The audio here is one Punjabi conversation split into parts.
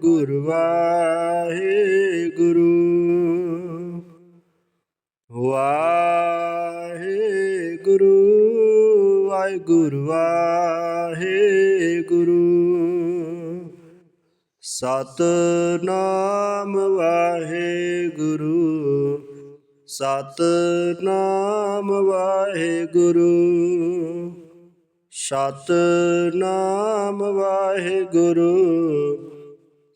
ਵਾਹਿਗੁਰੂ ਵਾਹਿਗੁਰੂ। ਵਾਹਿਗੁਰੂ ਵਾਹਿਗੁਰੂ ਵਾਹਿਗੁਰੂ। ਸਤਨਾਮ ਵਾਹਿਗੁਰੂ ਸਤਨਾਮ ਵਾਹਿਗੁਰੂ। ਸਤਨਾਮ ਵਾਹਿਗੁਰੂ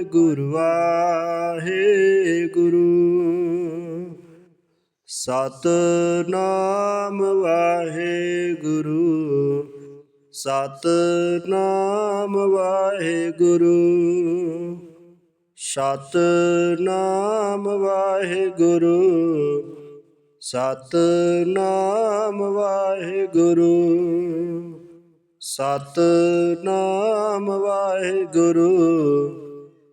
ਵਾਹਿਗੁਰੂ ਵਾਹਿਗੁਰੂ। ਸਤਨਾਮ ਵਾਹਿਗੁਰੂ ਸਤਨਾਮ ਵਾਹਿਗੁਰੂ। ਸਤਨਾਮ ਵਾਹਿਗੁਰੂ ਸਤਨਾਮ ਵਾਹਿਗੁਰੂ। ਸਤਨਾਮ ਵਾਹਿਗੁਰੂ।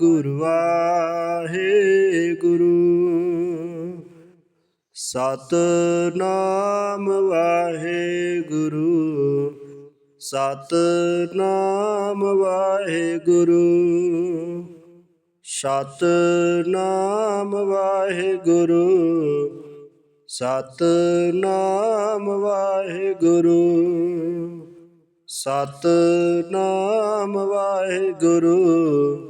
ਗੁਰੂ ਆਹੇ ਗੁਰੂ ਸਤ ਨਾਮ ਵਾਹੇ ਗੁਰੂ ਸਤ ਨਾਮ ਵਾਹੇ ਗੁਰੂ ਸਤ ਨਾਮ ਵਾਹੇ ਗੁਰੂ ਸਤ ਨਾਮ ਵਾਹਿਗੁਰੂ। ਸਤ ਨਾਮ ਵਾਹਿਗੁਰੂ।